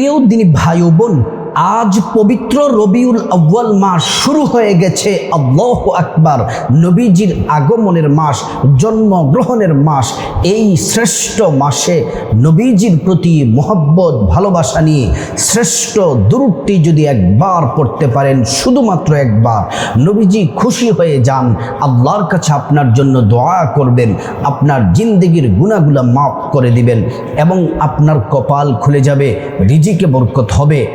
প্রিয় দিনী ভাই বোন। আজ পবিত্র রবিউল আব্বাল মাস শুরু হয়ে গেছে। আল্লাহ আকবার। নবীজির আগমনের মাস, জন্মগ্রহণের মাস, এই শ্রেষ্ঠ মাসে নবীজির প্রতি মোহব্বত, ভালোবাসা নিয়ে শ্রেষ্ঠ দূরটি যদি একবার পড়তে পারেন, শুধুমাত্র একবার, নবীজি খুশি হয়ে যান। আল্লাহর কাছে আপনার জন্য দোয়া করবেন, আপনার জিন্দগির গুণাগুলা মাফ করে দিবেন এবং আপনার কপাল খুলে যাবে, রিজিকে বরকত হবে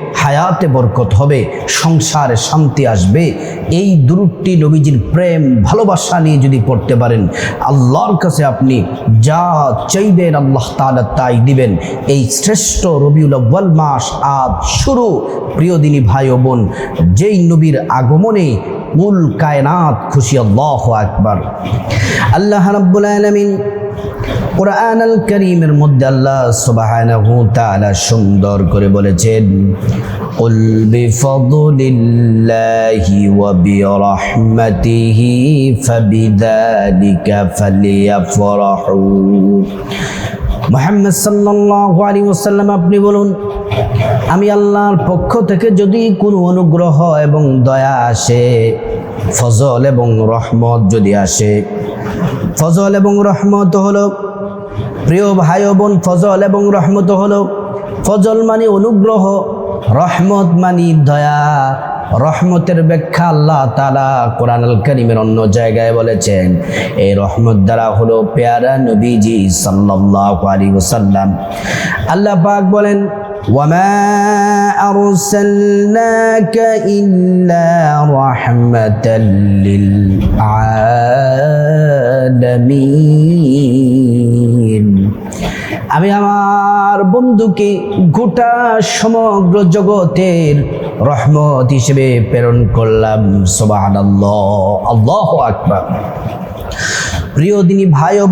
হায়াতে বরকত হবে, সংসারে শান্তি আসবে। এই দূরটি নবীজির প্রেম, ভালোবাসা নিয়ে যদি পড়তে পারেন, আল্লাহর কাছে আপনি যা চাইবেন আল্লাহ তালা তাই দিবেন। এই শ্রেষ্ঠ রবিউল আব্বাল মাস আজ শুরু। প্রিয় দিনী ভাই ও বোন, যেই নবীর আগমনে কুল কায়নাত খুশি আল্লাহ আকবার। আল্লাহ রাব্বুল আলামিন কোরআন আল করিমের মধ্যে আল্লাহ সুবহানাহু তাআলা সুন্দর করে বলেছেন قل بفضل الله وبرحمته فبذلك فليفرحوا মোহাম্মদ সাল্লাল্লাহু আলাইহি ওয়াসাল্লাম আপনি বলুন আমি আল্লাহর পক্ষ থেকে যদি কোনো অনুগ্রহ এবং দয়া আসে ফজল এবং রহমত যদি আসে ফজল এবং রহমত হলো, প্রিয় ভাই বোন, ফজল এবং রহমত হলো, ফজল মানে অনুগ্রহ, রহমত মানে দয়া। রহমতের ব্যাখ্যা আল্লাহ তালা কোরআন আল করিমের অন্য জায়গায় বলেছেন। এই রহমত দ্বারা হলো পেয়ারা নবীজি সাল্লাহ আলী ওসাল্লাম আল্লাহ পাক বলেন ওয়ামা أرسلناك إلا رحمة للعالمين আমি আমার বন্ধুকে গোটা সমগ্র জগতের রহমত হিসেবে প্রেরণ করলাম সোবাহান আল্লাহ আকবার প্রিয় দিনী ভাই ও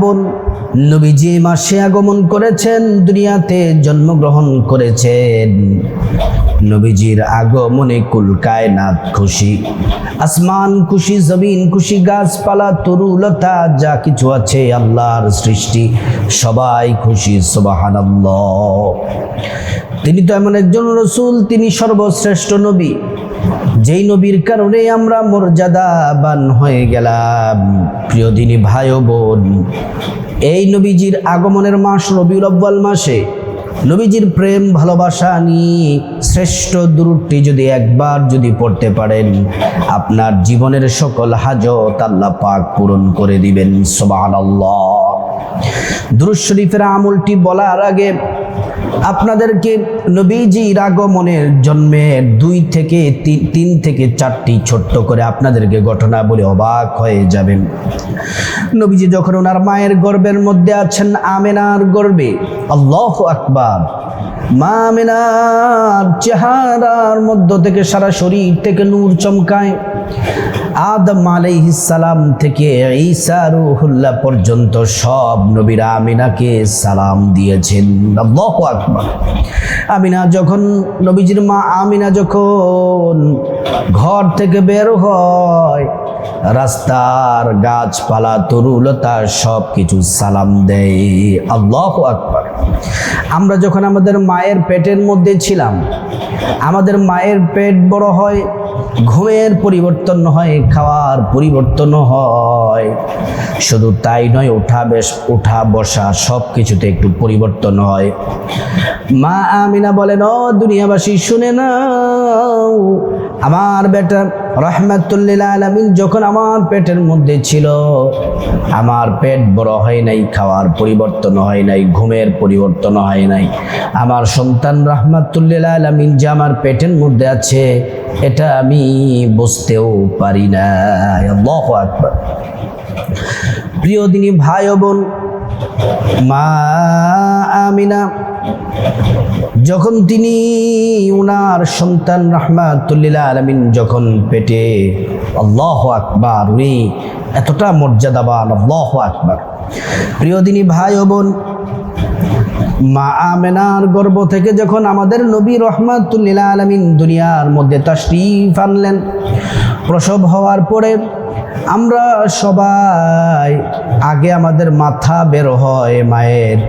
নবীজি মাসে আগমন করেছেন, দুনিয়াতে জন্মগ্রহণ করেছেন। নবীজির আগমনে কুল কায়নাত খুশি। আসমান খুশি, জমিন খুশি, গাছপালা তরুলতা যা কিছু আছে আল্লাহর সৃষ্টি, সবাই খুশি সোবাহান তিনি তো এমন একজন রসুল, তিনি সর্বশ্রেষ্ঠ নবী। যেই নবীর কারণে আমরা মর্যাদাবান হয়ে গেলাম, প্রিয় দিনী ভাই বোন এই নবীজির আগমনের মাস রবিউল আব্বাল মাসে নবীজির প্রেম, ভালোবাসা নিয়ে শ্রেষ্ঠ দূরটি যদি একবার যদি পড়তে পারেন, আপনার জীবনের সকল হাজত আল্লাহ পাক পূরণ করে দিবেন সোবাহ দুরুজ শরীফের আমলটি বলার আগে আপনাদেরকে নবীজির আগমনের জন্মের দুই থেকে তিন থেকে চারটি ছোট্ট করে আপনাদেরকে ঘটনা বলে অবাক হয়ে যাবেন। নবীজি যখন ওনার মায়ের গর্বের মধ্যে আছেন, আমেনার গর্বে, আল্লাহ আকবার, মা আমেনার চেহারার মধ্য থেকে সারা শরীর থেকে নূর চমকায়। আদম সালাম থেকে ঈসা রুহুল্লাহ পর্যন্ত সব নবীরা আমিনাকে সালাম দিয়েছেন। আল্লাহু আকবার। আমিনা যখন নবীজির মা আমিনা যখন ঘর থেকে বের হয়, রাস্তার গাছপালা, তরুলতা সব কিছু সালাম দেয়। আল্লাহ আকবার। আমরা যখন আমাদের মায়ের পেটের মধ্যে ছিলাম, আমাদের মায়ের পেট বড় হয় ঘুমের পরিবর্তন হয়, খাওয়ার পরিবর্তন হয়। শুধু তাই নয় ওঠা বেশ ওঠা বসা সব কিছুতে একটু পরিবর্তন হয়। মা আমিনা বলেন, ও দুনিয়াবাসী, শুনে নাও, আমার বেটা রহমাতুল্লিল আলমিন যখন আমার পেটের মধ্যে ছিল, আমার পেট বড় হয় নাই, খাওয়ার পরিবর্তন হয় নাই, ঘুমের পরিবর্তন হয় নাই। আমার সন্তান রহমাতুল্লিল আলমিন যে আমার পেটের মধ্যে আছে, এটা আমি বুঝতেও পারি না প্রিয় দিনী ভাই বোন, মা আমিনা যখন তিনি উনার সন্তান রহমাতুল্লিল আলমিন যখন পেটে আল্লাহ আকবার, উনি এতটা মর্যাদাবান, আল্লাহ আকবার। প্রিয় দিনী ভাই ও বোন, মা আমেনার গর্ব থেকে যখন আমাদের নবী রহমাতুল্লিল আলমিন দুনিয়ার মধ্যে তাশরিফ আনলেন, প্রসব হওয়ার পরে আমরা সবাই আগে আমাদের মাথা বের হয় মায়ের।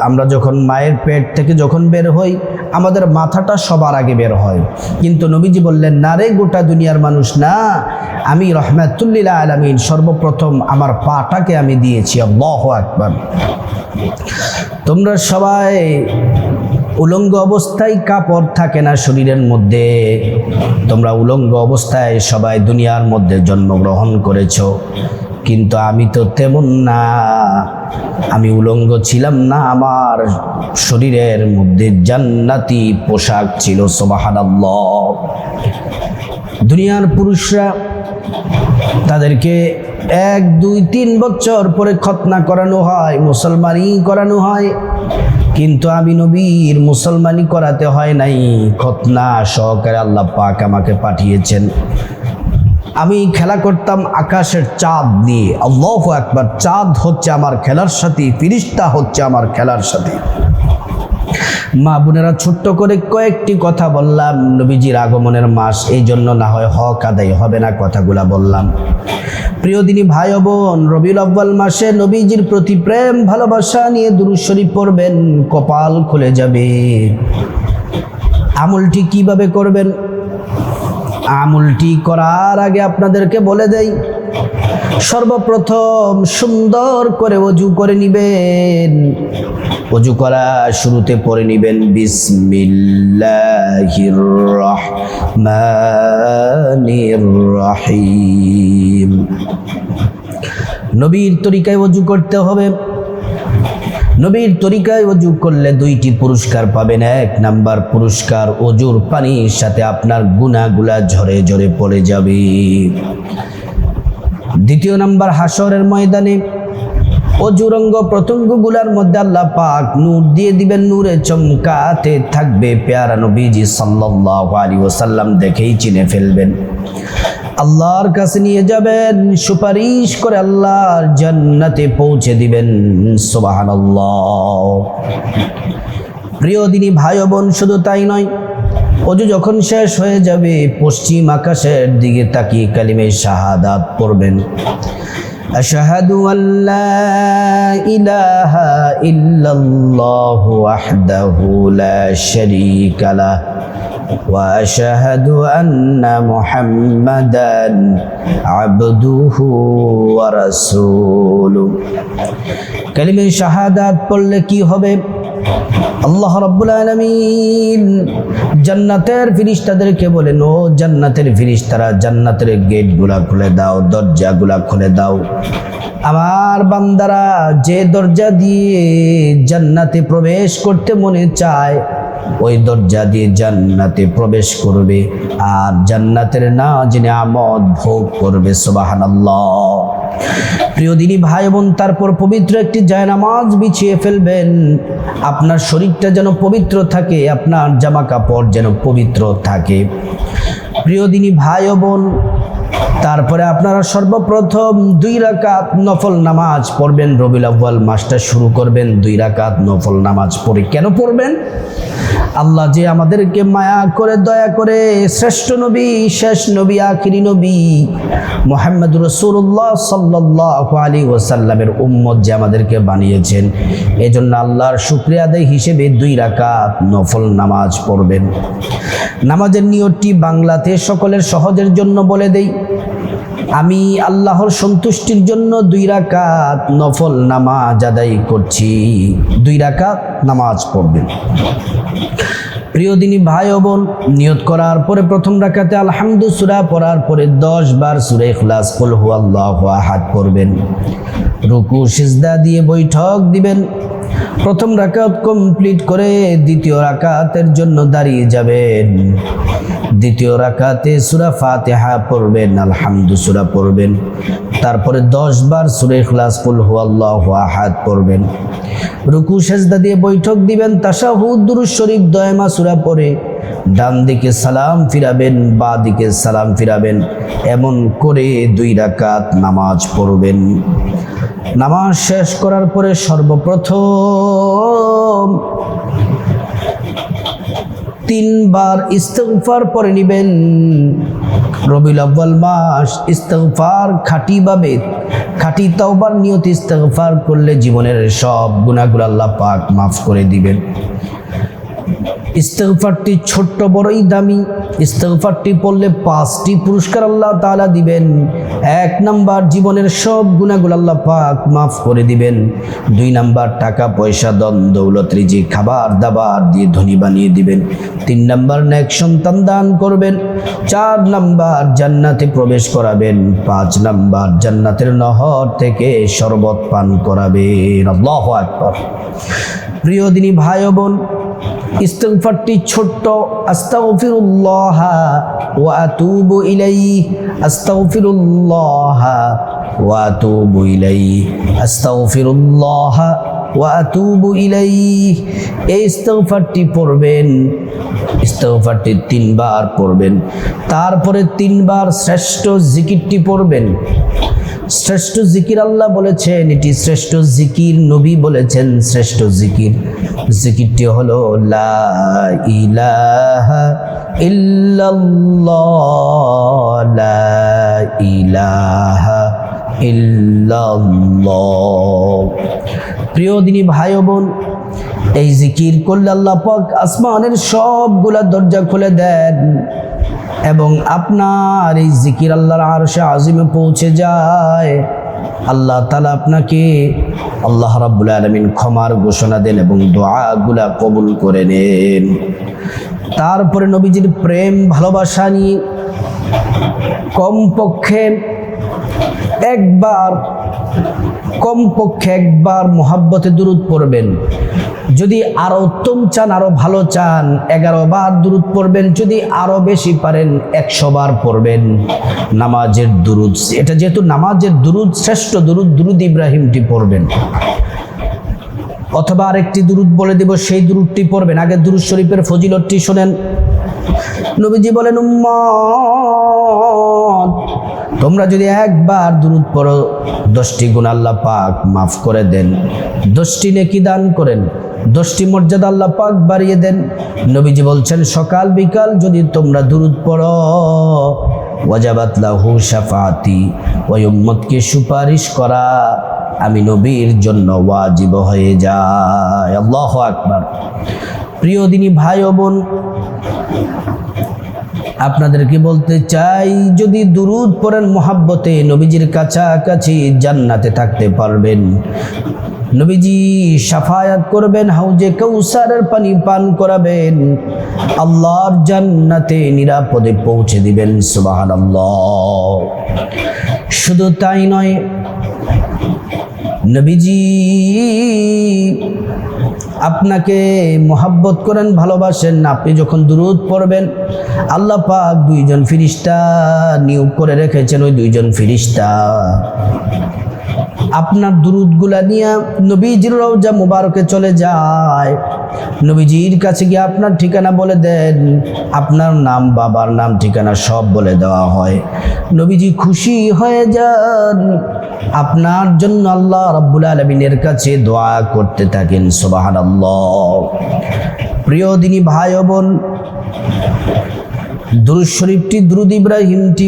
আমরা যখন মায়ের পেট থেকে যখন বের হই, আমাদের মাথাটা সবার আগে বের হয়। কিন্তু নবীজি বললেন, না রে গোটা দুনিয়ার মানুষ, না। আমি রহমাতুল্লিল আলমিন, সর্বপ্রথম আমার পাটাকে আমি দিয়েছি, আল্লাহ আকবার। তোমরা সবাই উলঙ্গ অবস্থায় কাপড় থাকে না শরীরের মধ্যে। তোমরা উলঙ্গ অবস্থায় সবাই দুনিয়ার মধ্যে জন্মগ্রহণ করেছ। কিন্তু আমি তো তেমন না। আমি উলঙ্গ ছিলাম না, আমার শরীরের মধ্যে জান্নাতি পোশাক ছিল, সোবাহানাল্লাহ। দুনিয়ার পুরুষরা তাদেরকে এক, দুই, তিন বছর পরে খতনা করানো হয় মুসলমানি করানো হয়। কিন্তু আমি নবীর মুসলমানি করাতে হয় নাই। খতনা সহকারে আল্লাহ পাক আমাকে পাঠিয়েছেন। আমি খেলা করতাম আকাশের চাঁদ নিয়ে। আল্লাহ একবার চাঁদ হচ্ছে আমার খেলার সাথী, ফিরিস্তা হচ্ছে আমার খেলার সাথী। মা বোনেরা ছোট্ট করে কয়েকটি কথা বললাম। নবীজির আগমনের মাস, এই জন্য না হয় হক আদায় হবে না কথাগুলা বললাম। প্রিয় দিনী ভাই বোন, রবিউল আব্বাল মাসে নবীজির প্রতি প্রেম, ভালোবাসা নিয়ে দুরুশ্বরী পড়বেন, কপাল খুলে যাবে। আমলটি কীভাবে করবেন? আমলটি করার আগে আপনাদেরকে বলে দেই সর্বপ্রথম সুন্দর করে অজু করে নিবেন। অজু করা শুরুতে পড়ে নিবেন, বিসমিল্লাহির নবীর তরিকায় অজু করতে হবে। নবীর তরিকায় অজু করলে দুইটি পুরস্কার পাবেন। এক নাম্বার পুরস্কার, অজুর পানির সাথে আপনার গুনাগুলা ঝরে ঝরে পড়ে যাবে। দ্বিতীয় নাম্বার হাসরের ময়দানে অজুরঙ্গ প্রত্যঙ্গগুলার মধ্যে আল্লাহ পাক নূর দিয়ে দিবেন, নূরে চমকাতে থাকবে। পেয়ারা নবীজি সাল্লাল্লাহু আলাইহি ওয়াসাল্লাম দেখেই চিনে ফেলবেন। আল্লাহর কাছে নিয়ে যাবেন, সুপারিশ করে আল্লাহর জান্নাতে পৌঁছে দিবেন। সুবহানাল্লাহ। প্রিয় দিনী ভাই ও বোন, শুধু তাই নয় অজু যখন শেষ হয়ে যাবে, পশ্চিম আকাশের দিকে তাকিয়ে কালিমে শাহাদাত পড়বেন। আশহাদু আল্লা ইলাহা ইল্লাল্লাহু ওয়াহদাহু লা ওয়া আশহাদু আন্না আবদুহু ওয়া রাসূলুহু। কালিমে শাহাদাত পড়লে কি হবে? আল্লাহ রাব্বুল আলামিন জান্নাতের ফিরিস্তাদেরকে বলেন ও জান্নাতের ফিরিস্তারা জান্নাতের গেটগুলা খুলে দাও, দরজাগুলা খুলে দাও। আমার বান্দারা যে দরজা দিয়ে জান্নাতে প্রবেশ করতে মনে চায় ওই দরজা দিয়ে জান্নাতে প্রবেশ করবে আর জান্নাতের না জেনে আমদ ভোগ করবে, সুবহানাল্লাহ। প্রিয় দিনী ভাই বোন, তারপর পবিত্র একটি জায়নামাজ বিছিয়ে ফেলবেন। আপনার শরীরটা যেন পবিত্র থাকে, আপনার জামা কাপড় যেন পবিত্র থাকে। প্রিয় দিনী ভাই বোন তারপরে আপনারা সর্বপ্রথম দুই রাকাত নফল নামাজ পড়বেন, রবিউল আউ্বাল মাসটা শুরু করবেন, দুই রাকাত নফল নামাজ পড়ে কেন পড়বেন? আল্লাহ যে আমাদেরকে মায়া করে, দয়া করে শ্রেষ্ঠ নবী, শেষ নবী, আখিরি নবী মোহাম্মদ রসুল্লাহ সাল্লাহ আলী ওসাল্লামের উম্মত যে আমাদেরকে বানিয়েছেন। এই জন্য আল্লাহর শুক্রিয়া হিসেবে দুই রাকাত নফল নামাজ পড়বেন। নামাজের নিয়তটি বাংলাতে সকলের সহজের জন্য বলে দেই। আমি আল্লাহর সন্তুষ্টির জন্য দুই রাকাত নফল নামাজ আদায় করছি। দুই রাকাত নামাজ পড়বেন। প্রিয় দিনী ভাই ও বোন, নিয়ত করার পরে প্রথম রাকাতে আলহামদু সুরা পড়ার পরে দশ বার সুরে ইখলাস কুল হু আল্লাহ আহাদ করবেন রুকু, সিজদা দিয়ে বৈঠক দিবেন। প্রথম রাকাত কমপ্লিট করে দ্বিতীয় রাকাতের জন্য দাঁড়িয়ে যাবেন। দ্বিতীয় রাকাতে সুরা ফাতেহা পড়বেন, আলহামদু সুরা পড়বেন। তারপরে দশ বার সুরে খ্লাস ফুল হু আল্লাহ আহাদ পড়বেন। রুকু, সেজদা দিয়ে বৈঠক দিবেন, তাশাহুদ হুদুর শরীফ দয়মা সুরা পড়ে ডান দিকে সালাম ফিরাবেন বা দিকে সালাম ফিরাবেন, এমন করে দুই রাকাত নামাজ পড়বেন। নামাজ শেষ করার পরে সর্বপ্রথম তিনবার ইস্তেগফার পরে নিবেন। রবিউল আব্বাল মাস ইস্তেগফার খাঁটিভাবে, খাঁটি তাওবার নিয়ত ইস্তেগফার করলে জীবনের সব গুনাহগুলো আল্লাহ পাক মাফ করে দিবেন। ইস্তেগফারটি ছোট্ট, বড়ই দামি। ইস্তেগফারটি পড়লে পাঁচটি পুরস্কার আল্লাহ তাআলা দিবেন। এক নাম্বার, জীবনের সব গুণাগুলো আল্লাহ পাক মাফ করে দিবেন। দুই নাম্বার, টাকা, পয়সা দন দৌলত রিজি খাবার, দাবার দিয়ে ধনী বানিয়ে দিবেন। তিন নাম্বার, নেক সন্তান দান করবেন। চার নাম্বার, জান্নাতে প্রবেশ করাবেন। পাঁচ নাম্বার, জান্নাতের নহর থেকে শরবত পান করাবেন। আল্লাহ আকবার। প্রিয় দিনী ভাই বোন ইস্তেগফারটি ছোট্ট আস্তাগফিরুল্লাহ ওয়া আতুবু ইলাইহি আস্তাগফিরুল্লাহ ওয়া আতুবু ইলাইহি আস্তাগফিরুল্লাহ ওয়া আতুবু ইলাইহি, এই ইস্তেগফারটি পড়বেন। ইস্তেগফারটি তিনবার পড়বেন। তারপরে তিনবার শ্রেষ্ঠ জিকিরটি পড়বেন। শ্রেষ্ঠ জিকির আল্লাহ বলেছেন, এটি শ্রেষ্ঠ জিকির নবী বলেছেন, শ্রেষ্ঠ জিকির। জিকিরটি হলো, লা ইলাহা ইল্লাল্লাহ, লা ইলাহা ইল্লাল্লাহ। প্রিয় দিনী ভাই বোন, এই জিকির করলে আল্লাহ পাক আসমানের সবগুলা দরজা খুলে দেন এবং আপনার এই জিকির আল্লাহর আরশে আজিমে পৌঁছে যায়। আল্লাহ তালা আপনাকে আল্লাহ রাব্বুল আলমিন ক্ষমার ঘোষণা দেন এবং দোয়াগুলা কবুল করে নেন। তারপরে নবীজির প্রেম, ভালোবাসা নিয়ে কমপক্ষে একবার কমপক্ষে একবার মোহাব্বতে দূরত পড়বেন। যদি আরও উত্তম চান, আরও ভালো চান, এগারো বার দূরত পড়বেন। যদি আরও বেশি পারেন, একশো বার পড়বেন। নামাজের দুরুদ, এটা যেহেতু নামাজের দুরুদ, শ্রেষ্ঠ দুরুদ দুরুদ ইব্রাহিমটি পড়বেন। অথবা আরেকটি দুরুদ বলে দেব, সেই দুরুদটি পড়বেন। আগে দুরুদ শরীফের ফজিলতটি শোনেন। নবীজি বলেন, উম্মত তোমরা যদি একবার দুরুদ পড়ো, দশটি গুণ আল্লাহ পাক মাফ করে দেন। দশটি নেকি দান করেন, দশটি মর্যাদা আল্লাহ পাক বাড়িয়ে দেন। নবীজি বলছেন, সকাল বিকাল যদি তোমরা দুরুদ পড়ো, ওয়াজাবাত লাহু শাফাতি, ওই সুপারিশ করা, আমি নবীর জন্য ওয়াজিব হয়ে যায়। আল্লাহ আকবার। প্রিয় দিনী ভাই ও বোন আপনাদেরকে বলতে চাই, যদি দুরুদ পড়েন মোহাব্বতে, নবীজির কাছাকাছি জান্নাতে থাকতে পারবেন। নবীজি সাফায়াত করবেন, হাউজে কৌসারের পানি পান করাবেন। আল্লাহর জান্নাতে নিরাপদে পৌঁছে দিবেন সুবাহান শুধু তাই নয় নবীজি, আপনাকে মোহাব্বত করেন, ভালোবাসেন আপনি যখন দুরুদ পড়বেন, আল্লাহ পাক দুইজন ফিরিস্তা নিয়োগ করে রেখেছেন, ওই দুইজন ফিরিস্তা। আপনার দুরুদগুলা নিয়ে নবীজির রওজা মুবারকে চলে যায়। নবীজির কাছে গিয়ে আপনার ঠিকানা বলে দেন। আপনার নাম, বাবার নাম, ঠিকানা সব বলে দেওয়া হয়। নবীজি খুশি হয়ে যান। আপনার জন্য আল্লাহ রাব্বুল আলমিনের কাছে দোয়া করতে থাকেন সোবাহান প্রিয় দিনী ভাই বোন, দুরুদ শরীফটি, দ্রুদ ইব্রাহিমটি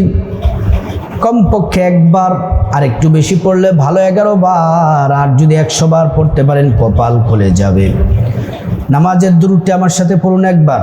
কমপক্ষে একবার আর একটু বেশি পড়লে ভালো এগারো বার, আর যদি একশো বার পড়তে পারেন কপাল খুলে যাবে। নামাজের দুরুদটি আমার সাথে পড়ুন একবার।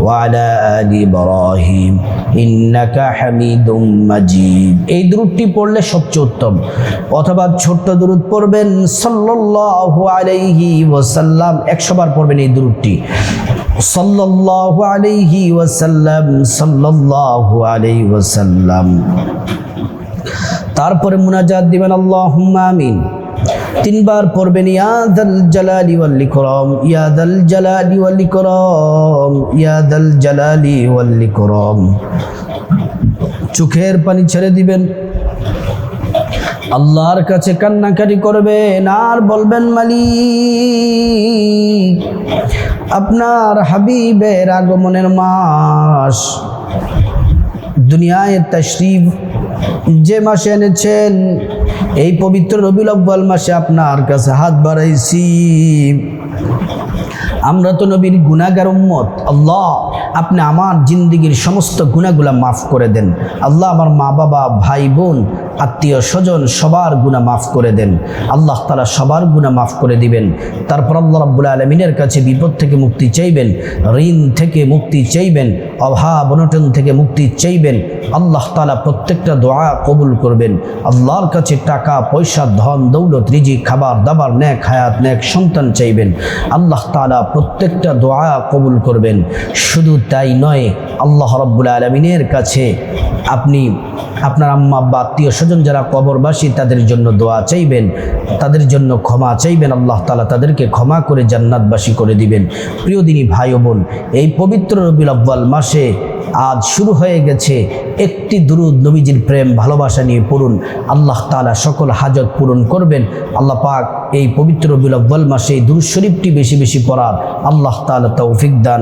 ওয়ালা আলি ইব্রাহিম, ইন্নাকা হামিদুম মাজিদ। এই দূরটি পড়লে সবচেয়ে উত্তম। অথবা ছোট্ট দূরত পড়বেন, সাল্লাল্লাহু আলাইহি ওয়াসাল্লাম একশোবার পড়বেন এই দূরটি সাল্লাল্লাহু আলাইহি ওয়াসাল্লাম, সাল্লাল্লাহু আলাইহি ওয়াসাল্লাম। তারপরে মুনাজাত দিবেন, আল্লাহুম্মা আমিন। তিনবার পড়বেন ইয়াদাল জালালি ওয়াল ইকরাম ইয়াদাল জালালি ওয়াল ইকরাম ইয়াদাল জালালি ওয়াল ইকরাম। চোখের পানি ছেড়ে দিবেন, আল্লাহর কাছে কান্নাকারি করবেন, আর বলবেন, মালিক, আপনার হাবিবের আগমনের মাস দুনিয়ায় তশরিফ যে মাসে এনেছেন এই পবিত্র রবিউল আব্বাল মাসে আপনার কাছে হাত বাড়াইছি। আমরা তো নবীর গুনাগার উম্মত। আল্লাহ, আপনি আমার জিন্দিগির সমস্ত গুণাগুলা মাফ করে দেন। আল্লাহ আমার মা বাবা, ভাই বোন, আত্মীয় স্বজন, সবার গুণা মাফ করে দেন। আল্লাহ তালা সবার গুণা মাফ করে দিবেন। তারপর আল্লাহ রাব্বুল আলমিনের কাছে বিপদ থেকে মুক্তি চাইবেন, ঋণ থেকে মুক্তি চাইবেন, অভাব অনটন থেকে মুক্তি চাইবেন। আল্লাহ তালা প্রত্যেকটা দোয়া কবুল করবেন। আল্লাহর কাছে টাকা, পয়সা, ধন, দৌলত রিজি খাবার, দাবার ন্যাক হায়াত ন্যাক সন্তান চাইবেন। আল্লাহ তালা প্রত্যেকটা দোয়া কবুল করবেন। শুধু তাই নয়, আল্লাহ রব্বুল আলমিনের কাছে আপনি, আপনার আম্মা বা আত্মীয় স্বজন যারা কবরবাসী, তাদের জন্য দোয়া চাইবেন, তাদের জন্য ক্ষমা চাইবেন, আল্লাহ তালা তাদেরকে ক্ষমা করে জান্নাতবাসী করে দিবেন। প্রিয় দিনী ভাই বোন, এই পবিত্র রবিউল আব্বাল মাসে আজ শুরু হয়ে গেছে একটি দুরুদ নবীজির প্রেম, ভালোবাসা নিয়ে পড়ুন। আল্লাহ তালা সকল হাজত পূরণ করবেন। আল্লাহ পাক এই পবিত্র বিলব্বল মাসে দুরুদ শরীফটি বেশি বেশি পড়ার আল্লাহ তালা তৌফিক দান।